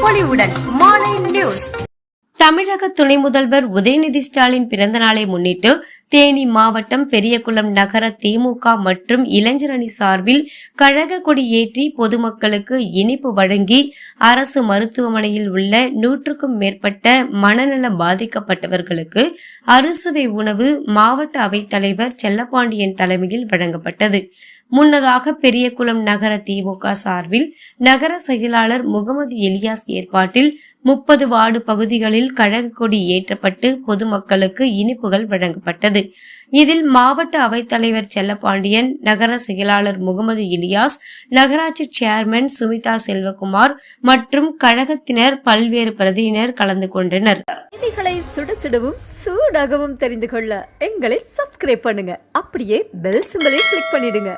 மாலை நியூஸ். தமிழக துணை முதல்வர் உதயநிதி ஸ்டாலின் பிறந்த நாளை முன்னிட்டு தேனி மாவட்டம் பெரியகுளம் நகர திமுக மற்றும் இளைஞரணி சார்பில் கழக கொடி ஏற்றி பொதுமக்களுக்கு இனிப்பு வழங்கி அரசு மருத்துவமனையில் உள்ள நூற்றுக்கும் மேற்பட்ட மனநல பாதிக்கப்பட்டவர்களுக்கு அறுசுவை உணவு மாவட்ட அவைத்தலைவர் செல்லப்பாண்டியன் தலைமையில் வழங்கப்பட்டது. முன்னதாக பெரியகுளம் நகர திமுக சார்பில் நகர செயலாளர் முகமது எலியாஸ் ஏற்பாட்டில் முப்பது வார்டு பகுதிகளில் கழக கொடி ஏற்றப்பட்டு பொதுமக்களுக்கு இனிப்புகள் வழங்கப்பட்டது. இதில் மாவட்ட அவைத்தலைவர் செல்லப்பாண்டியன் நகர செயலாளர் முகமது இலியாஸ் நகராட்சி சேர்மன் சுமிதா செல்வகுமார் மற்றும் கழகத்தினர் பல்வேறு பிரதியினர் கலந்து கொண்டனர். செய்திகளை சுடசுடவும் சூடாகவும் தெரிந்து கொள்ள எங்களை சப்ஸ்கிரைப் பண்ணுங்க. அப்படியே பெல் சிம்பலையும் கிளிக் பண்ணிடுங்க.